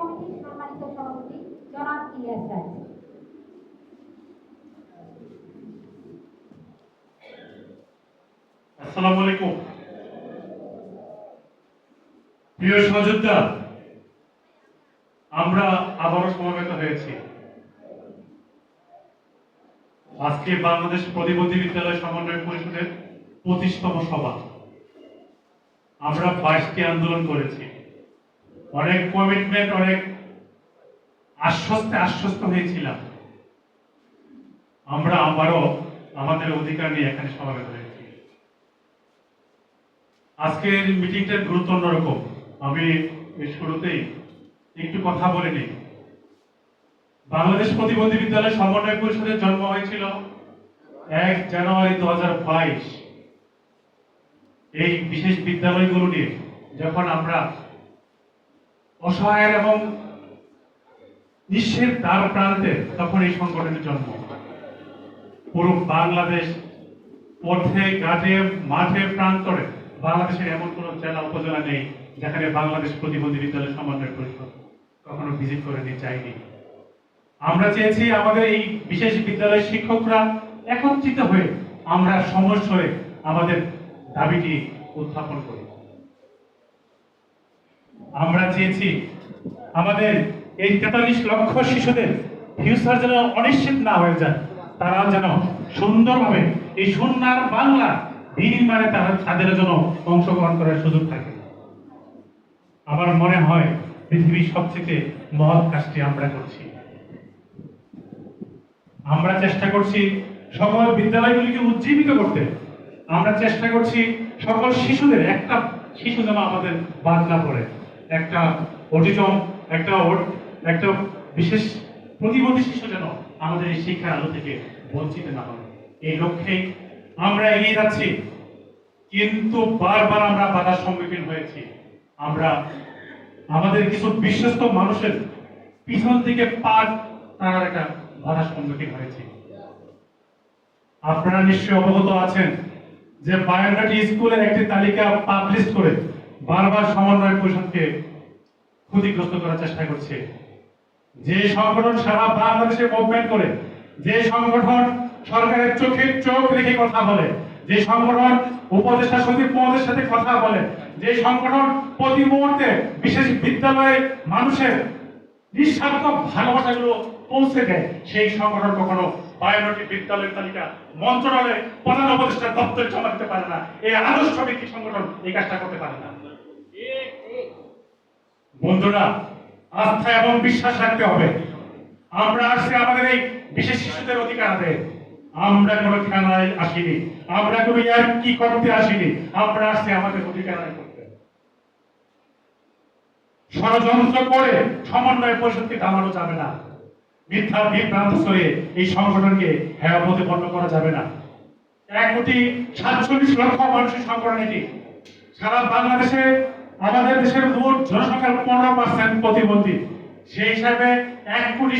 সম্মানিত সভাপতি জনাব ইলিয়াস আসসালামু আলাইকুম। প্রিয় সহযোদ্ধা, আমরা আবারও সমবেত হয়েছি। আজকে বাংলাদেশ প্রতিবন্ধী বিদ্যালয় সমন্বয় পরিষদের পঁচিশতম সভা। আমরা বাইশটি আন্দোলন করেছি। অনেক কমিটমেন্ট অনেক আশ্বস্তে আশ্বস্ত হয়েছিলাম। আমরা আবারও আমাদের অধিকার নিয়ে এখানে সমাবেত হয়েছি। আজকের মিটিংটার গুরুত্ব অন্যরকম। আমি শুরুতেই একটু কথা বলে নিই। বাংলাদেশ প্রতিবন্ধী বিদ্যালয় সমন্বয় পরিষদের জন্ম হয়েছিল এক জানুয়ারি দু হাজার বাইশ। এই বিশেষ বিদ্যালয়গুলো নিয়ে যখন আমরা অসহায় এবং নিঃস্বের দ্বার প্রান্তে তখন এই সংগঠনের জন্ম। পুরো বাংলাদেশ পথে, ঘাটে, মাঠে, প্রান্তরে বাংলাদেশের এমন কোন জেলা, উপজেলা নেই যেখানে বাংলাদেশ প্রতিবন্ধী বিদ্যালয় সমন্বয় পরিষদ কখনো ভিজিট করে নিয়ে যায়নি। আমরা চেয়েছি আমাদের এই বিশেষ বিদ্যালয়ের শিক্ষকরা একত্রিত হয়ে আমরা সমস্যরে আমাদের দাবিটি উত্থাপন করি আমরা চেয়েছি আমাদের এই তেতাল্লিশ লক্ষ শিশুদের ফিউচার যেন অনিশ্চিত না হয়ে যায় তারা যেন সুন্দরভাবে এই সুন্নার বাংলা বিনির্মাণে তারা তাদের জন্য অংশগ্রহণ করার সুযোগ থাকে। আমার মনে হয় পৃথিবীর সবচেয়ে মহৎ কাজটি আমরা করছি। আমরা চেষ্টা করছি সকল বিদ্যালয়গুলিকে উজ্জীবিত করতে। আমরা চেষ্টা করছি সকল শিশুদের একটা শিশু যেন আমাদের বাদ না পড়ে। একটা অটিজম একটা একটা বিশেষ প্রতিবন্ধী শিশু যেন আমাদের এই শিক্ষার আলো থেকে বঞ্চিত না হয়। এই লক্ষ্যে আমরা এগিয়ে যাচ্ছি। কিন্তু বারবার আমরা বাধার সম্মুখীন হয়েছি। আমরা, আমাদের কিছু বিশ্বস্ত মানুষের পিছন থেকে পাট তার একটা বাধার সম্মুখীন হয়েছি। আপনারা নিশ্চয়ই অবগত আছেন যে বায়োগ্রাফি স্কুলের একটি তালিকা পাবলিশ করে বারবার সমন্বয় পরিষদকে ক্ষতিগ্রস্ত করার চেষ্টা করছে। যে সংগঠন সারা বাংলাদেশে মুভমেন্ট করে, যে সংগঠন সরকারের চোখে চোখ রেখে কথা বলে, যে সংগঠন উপদেষ্টা সচিব মহোদয়ের সাথে কথা বলে, যে সংগঠন প্রতি মুহূর্তে বিশেষ বিদ্যালয়ে মানুষের নিঃস্বার্থ ভালোবাসাগুলো পৌঁছে দেয়, সেই সংগঠন কখনো বায়োমেট্রিক বিদ্যালয়ের তালিকা। মন্ত্রণালয়ে প্রধান উপদেষ্টার দপ্তরে জমা দিতে পারে না। এই আদর্শ ব্যক্তি সংগঠন এই কাজটা করতে পারে না। বন্ধুরা, আস্থা এবং বিশ্বাস রাখতে হবে। আমরা আসছি আমাদের এই বিশেষ শিশুদের অধিকার আছে আমরা কোনো খেলায় আসিনি। আমরা কোনো ইয়ার কি করতে আসিনি। আমরা আসছি আমাদের অধিকার আদায় করতে। ষড়যন্ত্র করে সমন্বয় পরিষদকে দামানো যাবে না। মিথ্যা বিভ্রান্ত হয়ে এই সংগঠনকে হেয় প্রতিপন্ন করা যাবে না। এক কোটি সাতচল্লিশ লক্ষ মানুষের সংগঠন এটি। সারা বাংলাদেশে, আমাদের দেশের মোট জনসংখ্যার পনেরো পার্সেন্ট প্রতিবন্ধী। সেই হিসাবে এক কোটি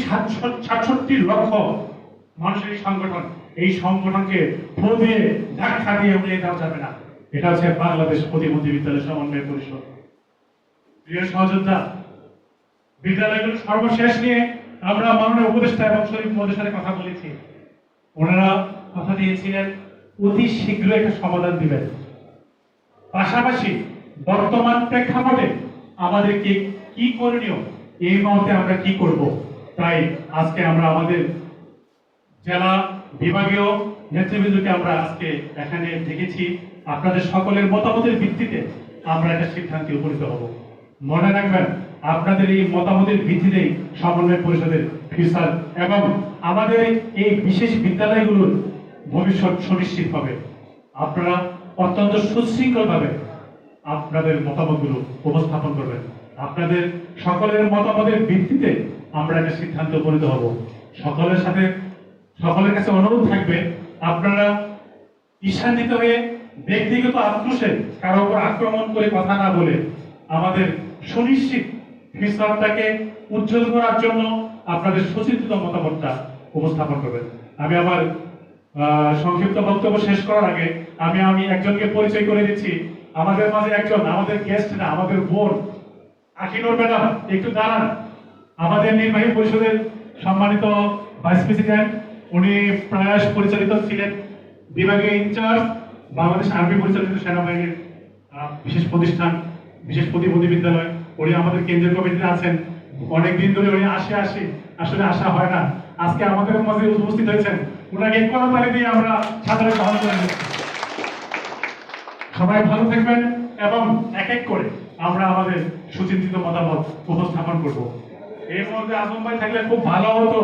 সাতষট্টি লক্ষ মানুষের সংগঠন, এই সংগঠনকে ফু ধাক্কা দিয়ে উড়িয়ে দেওয়া যাবে না। এটা হচ্ছে বাংলাদেশ প্রতিবন্ধী বিদ্যালয় সমন্বয় পরিষদ। প্রিয় সহযোদ্ধা, বিদ্যালয়গুলো সর্বশেষ নিয়ে আমরা মাননীয় উপদেষ্টা এবং শরীফ মোদের সাথে কথা বলেছি। ওনারা কথা দিয়েছিলেন, অতি শীঘ্র একটা সমাধান দিবেন। পাশাপাশি বর্তমান প্রেক্ষাপটে আমাদেরকে কি করণীয়, এই মুহূর্তে আমরা কি করব? তাই আজকে আমরা আমাদের জেলা বিভাগীয় নেতৃবৃন্দকে আমরা আজকে এখানে দেখেছি। আপনাদের সকলের মতামতের ভিত্তিতে আমরা একটা সিদ্ধান্তে উপনীত হব। মনে রাখবেন আপনাদের এই মতামতের ভিত্তিতেই সমন্বয় পরিষদের ফিউচার এবং আমাদের এই বিশেষ বিদ্যালয়গুলোর ভবিষ্যৎ সুনিশ্চিত হবে। আপনারা অত্যন্ত সুশৃঙ্খলভাবে আপনাদের মতামতগুলো উপস্থাপন করবেন। আপনাদের সকলের মতামতের ভিত্তিতে আমরা একটা সিদ্ধান্ত উপনীত হব। সকলের সাথে সকলের কাছে অনুরোধ থাকবে, আপনারা ঈশান্বিত হয়ে ব্যক্তিগত আক্রোশে কারও উপর আক্রমণ করে কথা না বলে আমাদের সুনিশ্চিত ফিউচারটাকে উজ্জ্বল করার জন্য আপনাদের সুচিন্তিত মতামতটা উপস্থাপন করবেন। আমি আমার সংক্ষিপ্ত বক্তব্য শেষ করার আগে আমি আমি একজনকে পরিচয় করে দিচ্ছি। আমাদের মাঝে একজন, আমাদের গেস্ট না, আমাদের বোন আখিনুর ম্যাডাম একটু দাঁড়ান। আমাদের নির্বাহী পরিষদের সম্মানিত ভাইস প্রেসিডেন্ট উনি প্রয়াস পরিচালিত ছিলেন বিভাগীয় ইনচার্জ, বাংলাদেশ আর্মি পরিচালিত সেনাবাহিনীর বিশেষ প্রতিষ্ঠান, বিশেষ প্রতিবন্ধী বিদ্যালয়। উনি আমাদের কেন্দ্রীয় কমিটিতে আছেন। অনেক দিন ধরে উনি আসে আসে। আসলে আসা হয় না। আজকে আমাদের মাঝে উপস্থিত হয়েছেন। ওনাকে কোনো তালি দিয়ে আমরা সাধারণ গ্রহণ করে সবাই ভালো থাকবেন এবং এক এক করে আমরা আমাদের সুচিন্তিত মতামত উপস্থাপন করব। এর মধ্যে আজম ভাই থাকলে খুব ভালো হতো।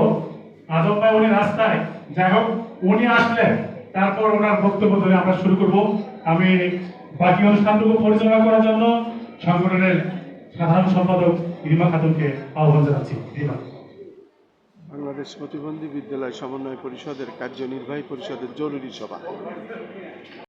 আজম ভাই উনি রাস্তায়। যাই হোক, উনি আসলেন তারপর ওনার বক্তব্য ধরে আমরা শুরু করব। আমি বাকি অনুষ্ঠানটুকু পরিচালনা করার জন্য সংগঠনের সাধারণ সম্পাদক রিমা খাতুনকে আহ্বান জানাচ্ছি। রিমা বাংলাদেশ প্রতিবন্ধী বিদ্যালয় সমন্বয় পরিষদের কার্যনির্বাহী পরিষদের জরুরি সভা।